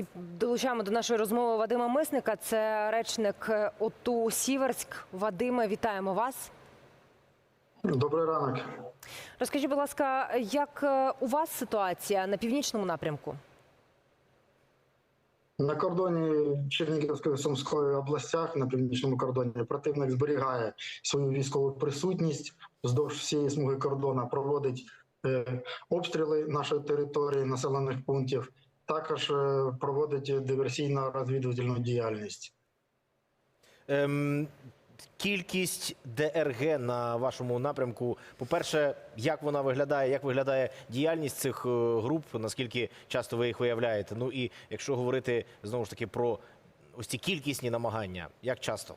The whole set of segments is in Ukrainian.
і долучаємо до нашої розмови Вадима Мисника. Це речник е, ОТУ Сіверськ. Вадиме, вітаємо вас. Добрий ранок. Розкажіть, будь ласка, як е, у вас ситуація на північному напрямку? На кордоні Чернігівської Сумської областях на північному кордоні противник зберігає свою військову присутність вздовж всієї смуги кордону, проводить е, обстріли нашої території, населених пунктів. Також е, проводить диверсійно-розвідувальну діяльність. Ем, кількість ДРГ на вашому напрямку. По-перше, як вона виглядає, як виглядає діяльність цих е, груп, наскільки часто ви їх виявляєте? Ну і якщо говорити знову ж таки про ось ці кількісні намагання, як часто?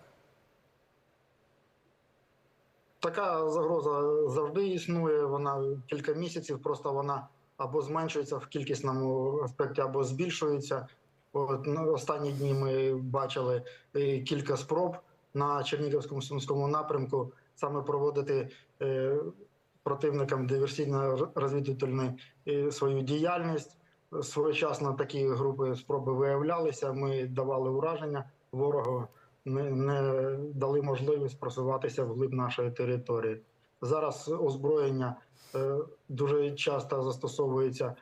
Така загроза завжди існує. Вона кілька місяців, просто вона або зменшується в кількісному аспекті, або збільшується. От на останні дні ми бачили е, кілька спроб на Чернігівському сумському напрямку саме проводити е, противникам диверсійно-розвідувальну е, свою діяльність. Своєчасно такі групи спроби виявлялися. Ми давали ураження ворогу не, не дали можливість просуватися вглиб нашої території. Зараз озброєння е, дуже часто застосовується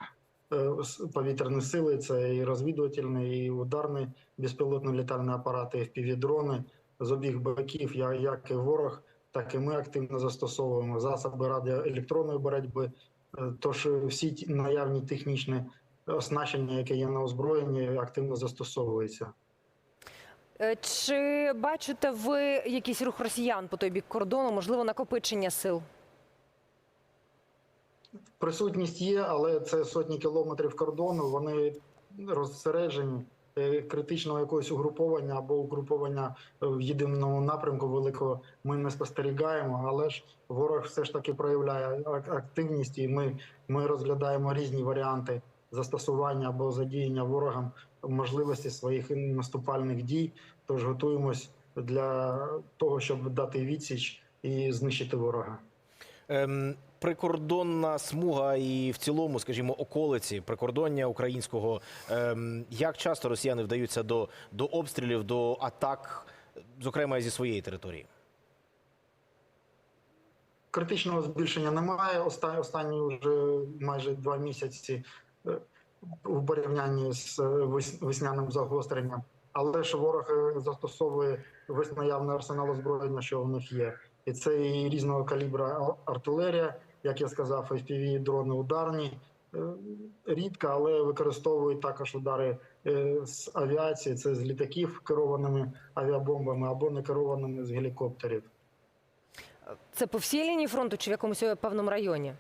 е, повітряні сили, це і розвідувальні, і ударні безпілотні літальні апарати, FPV-дрони з обіх боків, як і ворог, так і ми активно застосовуємо засоби радіоелектронної боротьби. Е, Тож всі наявні технічні оснащення, яке є на озброєнні, активно застосовуються. Е, Чи бачите ви якийсь рух росіян по той бік кордону, можливо, накопичення сил? Присутність є, але це сотні кілометрів кордону. Вони розсереджені. Е, Критичного якогось угруповання або угруповання в єдиному напрямку великого ми не спостерігаємо, але ж ворог все ж таки проявляє активність, і ми, ми розглядаємо різні варіанти застосування або задіяння ворогам можливості своїх наступальних дій. Тож готуємось для того, щоб дати відсіч і знищити ворога. Ем, прикордонна смуга і в цілому, скажімо, околиці прикордоння українського. Ем, як часто росіяни вдаються до, до обстрілів, до атак, зокрема зі своєї території? Критичного збільшення немає. Оста- Останні вже майже два місяці е, у порівнянні з е, вес- весняним загостренням. Але ж ворог е, застосовує весь наявний арсенал озброєння, що у них є. І це і різного калібра артилерія, як я сказав, FPV, дрони ударні. Е, Рідко, але використовують також удари е, з авіації, це з літаків керованими авіабомбами або не керованими з гелікоптерів. Це по всій лінії фронту чи в якомусь е, певному районі?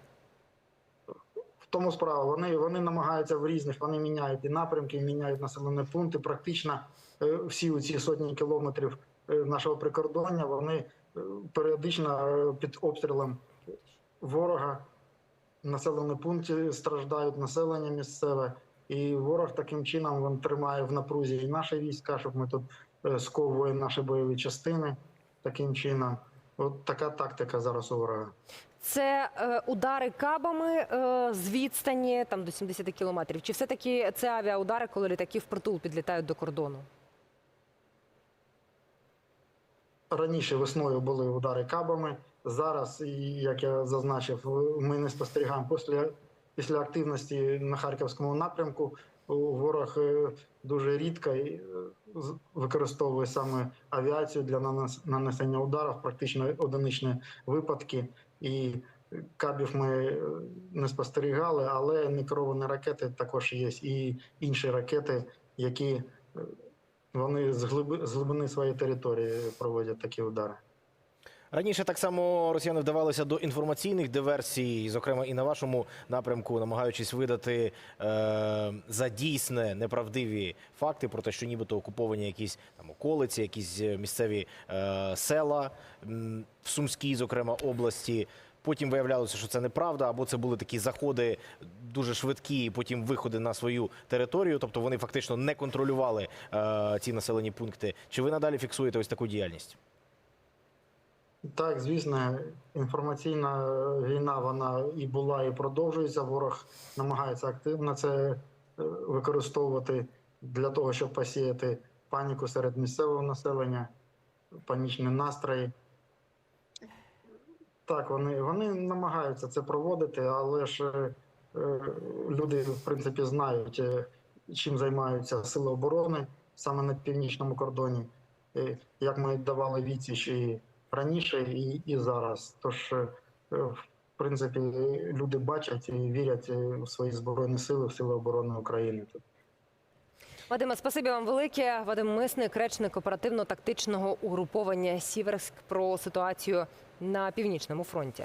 В тому справа. Вони, вони намагаються в різних, вони міняють і напрямки, і міняють населені пункти. Практично всі ці сотні кілометрів нашого прикордоння вони періодично під обстрілом ворога населені пункти страждають, населення місцеве. І ворог таким чином він тримає в напрузі і наші війська, щоб ми тут е, сковуємо наші бойові частини таким чином. От така тактика зараз у ворога. Це е, удари кабами е, з відстані там до 70 кілометрів? Чи все-таки це авіаудари, коли літаки впритул підлітають до кордону? Раніше весною були удари кабами. Зараз, як я зазначив, ми не спостерігаємо після, після активності на харківському напрямку. Ворог е, дуже рідко е, використовує саме авіацію для нанесення ударів, практично одиничні випадки. І кабів ми е, не спостерігали, але некеровані ракети також є, і інші ракети, які вони з глибини своєї території проводять такі удари. Раніше так само росіяни вдавалися до інформаційних диверсій, зокрема і на вашому напрямку, намагаючись видати е, за дійсне неправдиві факти про те, що нібито окуповані якісь там околиці, якісь місцеві е, села в Сумській, зокрема, області. Потім виявлялося, що це неправда, або це були такі заходи дуже швидкі, потім виходи на свою територію. Тобто вони фактично не контролювали е, ці населені пункти. Чи ви надалі фіксуєте ось таку діяльність? Так, звісно, інформаційна війна вона і була, і продовжується. Ворог намагається активно це е, використовувати для того, щоб посіяти паніку серед місцевого населення, панічні настрої. Так, вони, вони намагаються це проводити, але ж е, е, люди, в принципі, знають, чим займаються сили оборони саме на північному кордоні, як ми давали відсіч і раніше, і, і зараз. Тож, е, е, в принципі, люди бачать і вірять у свої збройні сили, в сили оборони України. Вадиме, спасибі вам велике. Вадим Мисник, речник оперативно-тактичного угруповання Сіверськ про ситуацію на північному фронті.